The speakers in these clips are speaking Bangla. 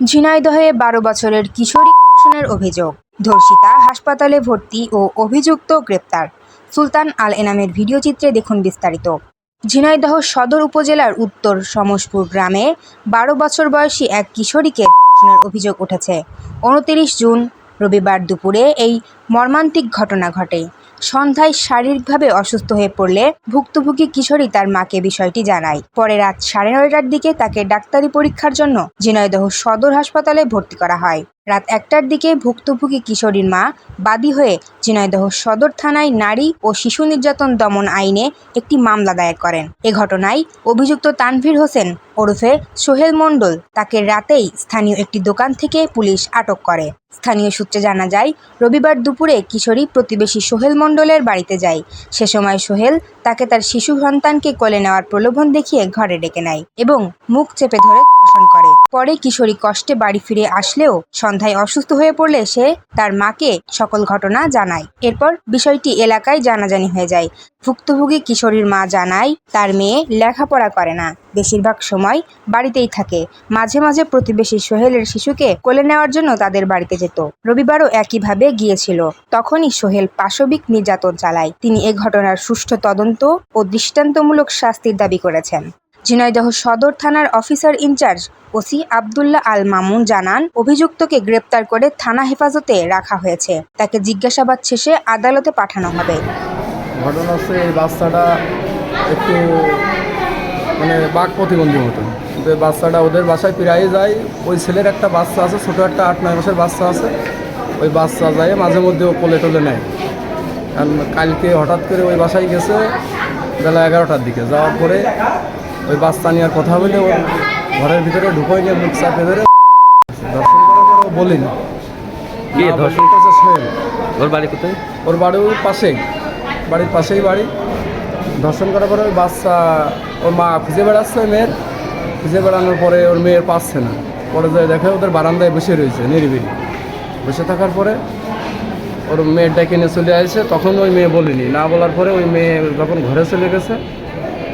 ঝিনাইদহে বারো বছরের কিশোরী ধর্ষণের অভিযোগ। ধর্ষিতা হাসপাতালে ভর্তি ও অভিযুক্ত গ্রেপ্তার। সুলতান আল এনামের ভিডিওচিত্রে দেখুন বিস্তারিত। ঝিনাইদহ সদর উপজেলার উত্তর সমসপুর গ্রামে বারো বছর বয়সী এক কিশোরীকে ধর্ষণের অভিযোগ উঠেছে। উনতিরিশ জুন রবিবার দুপুরে এই মর্মান্তিক ঘটনা ঘটে। সন্ধ্যায় শারীরিকভাবে অসুস্থ হয়ে পড়লে ভুক্তভোগী কিশোরী তার মাকে বিষয়টি জানায়। পরে রাত সাড়ে নয়টার দিকে তাকে ডাক্তারি পরীক্ষার জন্য ঝিনাইদহ সদর হাসপাতালে ভর্তি করা হয়। রাত একটার দিকে ভুক্তভোগী কিশোরীর মা বাদী হয়ে ঝিনাইদহ সদর থানায় নারী ও শিশু নির্যাতন দমন আইনে একটি মামলা দায়ের করেন। এ ঘটনায় অভিযুক্ত তানভীর হোসেন ওরফে সোহেল মণ্ডল তাকে রাতেই স্থানীয় একটি দোকান থেকে পুলিশ আটক করে। স্থানীয় সূত্রে জানা যায়, রবিবার দুপুরে কিশোরী প্রতিবেশী সোহেল মণ্ডলের বাড়িতে যায়। সে সময় সোহেল তাকে তার শিশু সন্তানকে কোলে নেওয়ার প্রলোভন দেখিয়ে ঘরে ডেকে নেয় এবং মুখ চেপে ধরে ধর্ষণ করে। পরে কিশোরী কষ্টে বাড়ি ফিরে আসলেও সন্ধ্যায় অসুস্থ হয়ে পড়লে সে তার মাকে সকল ঘটনা জানায়। এরপর বিষয়টি এলাকায় জানাজানি হয়ে যায়। ভুক্তভোগী কিশোরীর মা জানায়, তার মেয়ে লেখাপড়া করে না। বেশিরভাগ সময় বাড়িতেই থাকে। মাঝে মাঝে প্রতিবেশী সোহেলের শিশুকে কোলে নেওয়ার জন্য তাদের বাড়িতে যেত। রবিবারও একইভাবে গিয়েছিল। তখনই সোহেল পাশবিক নির্যাতন চালায়। তিনি এ ঘটনার সুষ্ঠু তদন্ত ও দৃষ্টান্তমূলক শাস্তির দাবি করেছেন। ঝিনাইদহ সদর থানার officer in charge OC Abdullah Al Mamun জানান, অভিযুক্তকে গ্রেপ্তার করে থানা হেফাজতে রাখা হয়েছে। তাকে জিজ্ঞাসাবাদ শেষে আদালতে পাঠানো হবে। ঘটনা এই বাচ্চাটা একটু মানে বাঘ প্রতিবন্ধী মতো এই বাচ্চাটা ওদের বাসায় প্রায় যায়। ওই ছেলের একটা বাচ্চা আছে, ছোটো একটা আট, নয় মাসের বাচ্চা আছে। ওই বাচ্চা যায়, মাঝে মধ্যে ও কোলে টোলে নেয়। কারণ কালকে হঠাৎ করে ওই বাসায় গেছে, বেলা এগারোটার দিকে। যাওয়ার পরে ওই বাচ্চা নেওয়ার কথা বলে ওর ঘরের ভিতরে ঢুকোই নিয়ে মুখ চাপে ধরে দর্শন করার পরে ও বলিনি কে না, ধর্ষণ? করছে সোহেল ওর বাড়ি কোথায়? ওর বাড়ি ওই পাশেই বাড়ির পাশেই বাড়ি। ধর্ষণ করার পরে ওই বাচ্চা ওর মা খুঁজে বেড়াচ্ছে ওই মেয়ের। খুঁজে বেড়ানোর পরে ওর মেয়ের পাচ্ছে না। পরে যায় দেখে ওদের বারান্দায় বসে রয়েছে নিরিবিলি। বসে থাকার পরে ওর মেয়ের ডেকে নিয়ে চলে আসছে তখন ওই মেয়ে বলিনি। না বলার পরে ওই মেয়ে যখন ঘরে চলে গেছে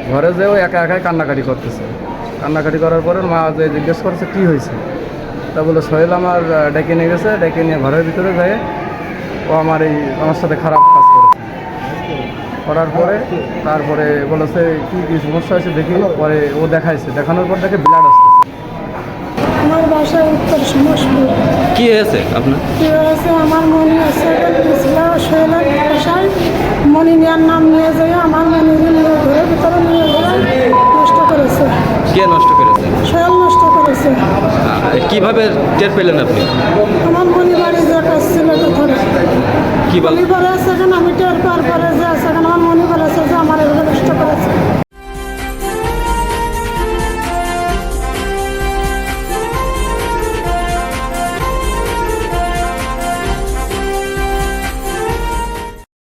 ঘরে যেও একা একাই কান্নাকাটি করতেছে। কান্নাকাটি করার পরে মা যে জিজ্ঞেস করছে কী হয়েছে? তা বলে সোহেল আমার ডেকে নিয়ে গেছে ডেকে নিয়ে ঘরের ভিতরে যায় ও আমার এই আমার সাথে খারাপ কাজ করেছে। করার পরে তারপরে বলেছে কি কি সমস্যা হয়েছে দেখি। পরে ও দেখাইছে। দেখানোর পর দেখে ব্লাড আসছে। আমার বাসা উত্তর সমসপুর কি হয়েছে আপনার? কি হয়েছে? আমার মনি আছে গেছিল শৈলের বাসায় মনি নেওয়ার নাম নিয়ে যাই আমার মনি নিয়ে ঘরের ভিতরে নিয়ে যাই নষ্ট করেছে কে নষ্ট করেছে শৈল নষ্ট করেছে আহ, কীভাবে টের পেলেন আপনি? আমার পরিবারে যে কাজ ছিল কি বলে মনি পরে সেখানে আমি টের পার পরে যে সেখানে